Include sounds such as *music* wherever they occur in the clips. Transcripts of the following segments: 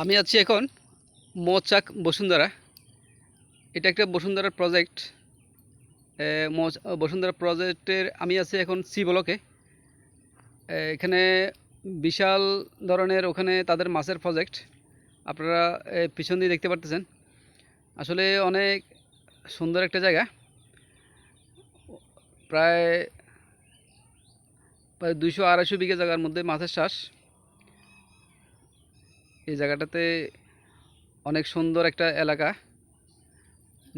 আমি আছি এখন মৌচাক বসুন্ধরা। এটা একটা বসুন্ধরার প্রজেক্ট বসুন্ধরা প্রজেক্টের আমি আছি এখন সি ব্লকে এখানে বিশাল ধরনের ওখানে তাদের মাছের প্রজেক্ট আপনারা পিছন দিয়ে দেখতে পারতেছেন। আসলে অনেক সুন্দর একটা জায়গা। প্রায় প্রায় দুইশো আড়াইশো বিঘা জায়গার মধ্যে মাছের চাষ। এই জায়গাটাতে অনেক সুন্দর একটা এলাকা,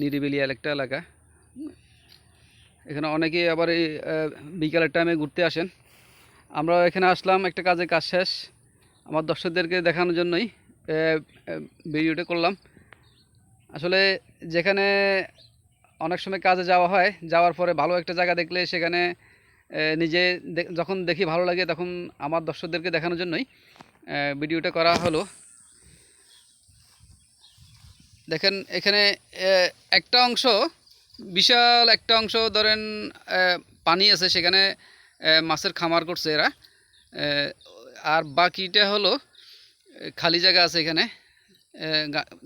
নিরিবিলি একটা এলাকা। এখানে অনেকে আবার এই বিকালের টাইমে ঘুরতে আসেন। আমরা এখানে আসলাম, একটা কাজে কাজ শেষ। আমার দর্শকদেরকে দেখানোর জন্যই ভিডিওটা করলাম। আসলে যেখানে অনেক সময় কাজে যাওয়া হয়, যাওয়ার পরে ভালো একটা জায়গা দেখলে সেখানে নিজে যখন দেখি ভালো লাগে, তখন আমার দর্শকদেরকে দেখানোর জন্যই। ভিডিওটা করা হলো। দেখেন, এখানে একটা অংশ, বিশাল একটা অংশ, ধরেন পানি আছে, সেখানে মাছের খামার করছে এরা। আর বাকিটা হলো খালি জায়গা আছে এখানে।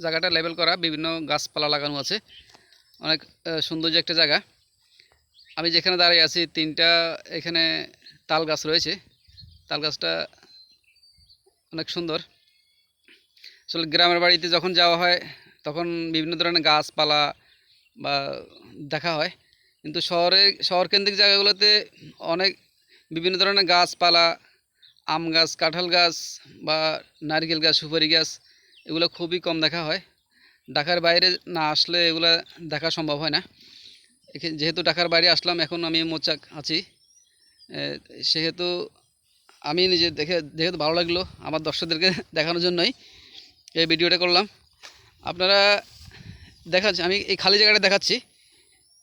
জায়গাটা লেবেল করা, বিভিন্ন গাছপালা লাগানো আছে। অনেক সৌন্দর্য একটা জায়গা। আমি যেখানে দাঁড়িয়ে আছি, তিনটা এখানে তাল গাছ রয়েছে। তাল গাছটা অনেক সুন্দর। আসলে গ্রামের বাড়িতে যখন যাওয়া হয়, তখন বিভিন্ন ধরনের গাছপালা বা দেখা হয়। কিন্তু শহরে শহর কেন্দ্রিক জায়গাগুলোতে অনেক বিভিন্ন ধরনের গাছপালা, আম গাছ, কাঁঠাল গাছ বা নারকেল গাছ, সুপারি গাছ, এগুলো খুবই কম দেখা হয়। ঢাকার বাইরে না আসলে এগুলো দেখা সম্ভব হয় না। যেহেতু ঢাকার বাইরে আসলাম, এখন আমি মোচাক আছি। সেহেতু আমি নিজে দেখে যেহেতু ভালো লাগল আমার দর্শকদেরকে *laughs* দেখানোর জন্যই এই ভিডিওটা করলাম। আপনারা দেখাচ্ছি, আমি এই খালি জায়গাটা দেখাচ্ছি।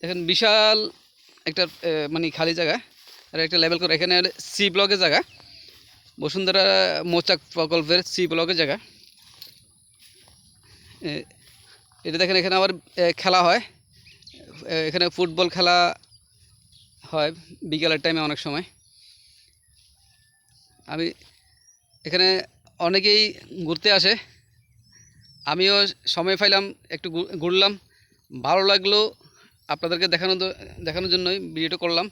দেখেন, বিশাল একটা মানে খালি জায়গা, আর একটা লেভেল করে, এখানে সি ব্লকের জায়গা। বসুন্ধরা মোচাক প্রকল্পের সি ব্লকের জায়গা। এটা দেখেন, এখানে আবার খেলা হয়। এখানে ফুটবল খেলা হয় বিকেলের টাইমে অনেক সময়। আমি এখানে অনেকেই ঘুরতে আসে। আমিও সময় পাইলাম, একটু ঘুরলাম। ভালো লাগল আপনাদেরকে দেখানো দেখানোর জন্যই ভিডিওটা করলাম।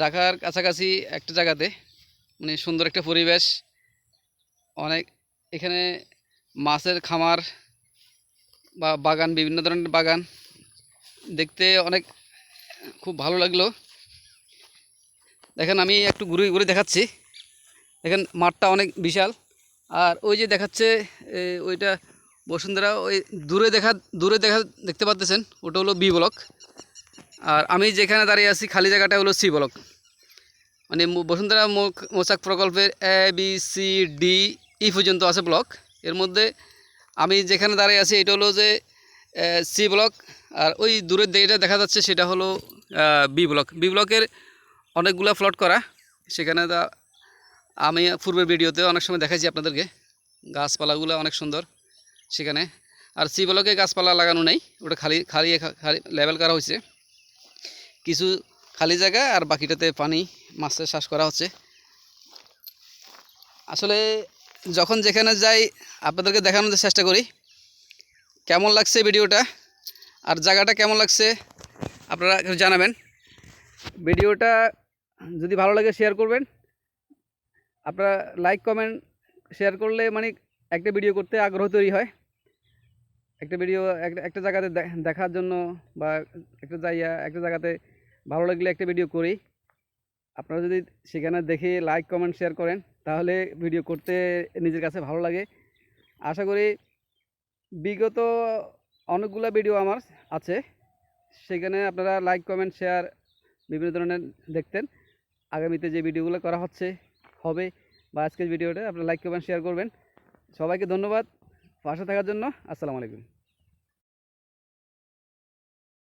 ঢাকার কাছাকাছি একটা জায়গাতে মানে সুন্দর একটা পরিবেশ। অনেক, এখানে মাছের খামার বা বাগান, বিভিন্ন ধরনের বাগান। দেখতে অনেক, খুব ভালো লাগল। দেখেন আমি একটু ঘুরে ঘুরে দেখাচ্ছি। দেখেন, মাঠটা অনেক বিশাল। আর ওই যে দেখাচ্ছে ওইটা বসুন্ধরা, ওই দূরে দেখা দূরে দেখা দেখতে পাচ্ছেন ওটা হলো বি ব্লক। আর আমি যেখানে দাঁড়িয়ে আছি, খালি জায়গাটা হলো সি ব্লক। মানে বসুন্ধরা মো- মোচাক প্রকল্পের A, B, C, D, E পর্যন্ত আছে ব্লক। এর মধ্যে আমি যেখানে দাঁড়িয়ে আছি, এটা হলো যে সি ব্লক। আর ওই দূরের যেটা দেখা যাচ্ছে, সেটা হলো বি ব্লক। বি ব্লকের অনেকগুলো ফ্লট করা। সেখানে আমি পূর্বের ভিডিওতে অনেক সময় দেখাইছি আপনাদেরকে। গাছপালাগুলো অনেক সুন্দর সেখানে। আর সি ব্লকে গাছপালা লাগানো নেই, ওটা খালি খালি খালি লেভেল করা হয়েছে। কিছু খালি জায়গা আর বাকিটাতে পানি মাছের চাষ করা হচ্ছে। আসলে যখন যেখানে যাই, আপনাদেরকে দেখানোর চেষ্টা করি, কেমন লাগছে ভিডিওটা? আর জায়গাটা কেমন লাগছে, আপনারা জানাবেন। ভিডিওটা যদি ভালো লাগে শেয়ার করবেন। আপনারা লাইক কমেন্ট শেয়ার করলে মানে একটা ভিডিও করতে আগ্রহ তৈরি হয়। একটা ভিডিও একটা একটা জায়গাতে দেখার জন্য বা একটা জায়গা, একটা জায়গাতে ভালো লাগলে একটা ভিডিও করি। আপনারা যদি সেখানে দেখে লাইক কমেন্ট শেয়ার করেন, তাহলে ভিডিও করতে নিজের কাছে ভালো লাগে। আশা করি বিগত অনেকগুলো ভিডিও আমার আছে। সেখানে আপনারা লাইক কমেন্ট শেয়ার বিভিন্ন ধরনের দেখতেন। আগামীতে যে ভিডিওগুলো করা হচ্ছে হবে বা আজকের ভিডিওটা, আপনারা লাইক করবেন শেয়ার করবেন। সবাইকে ধন্যবাদ। পাশে থাকার জন্য, আসসালামু আলাইকুম।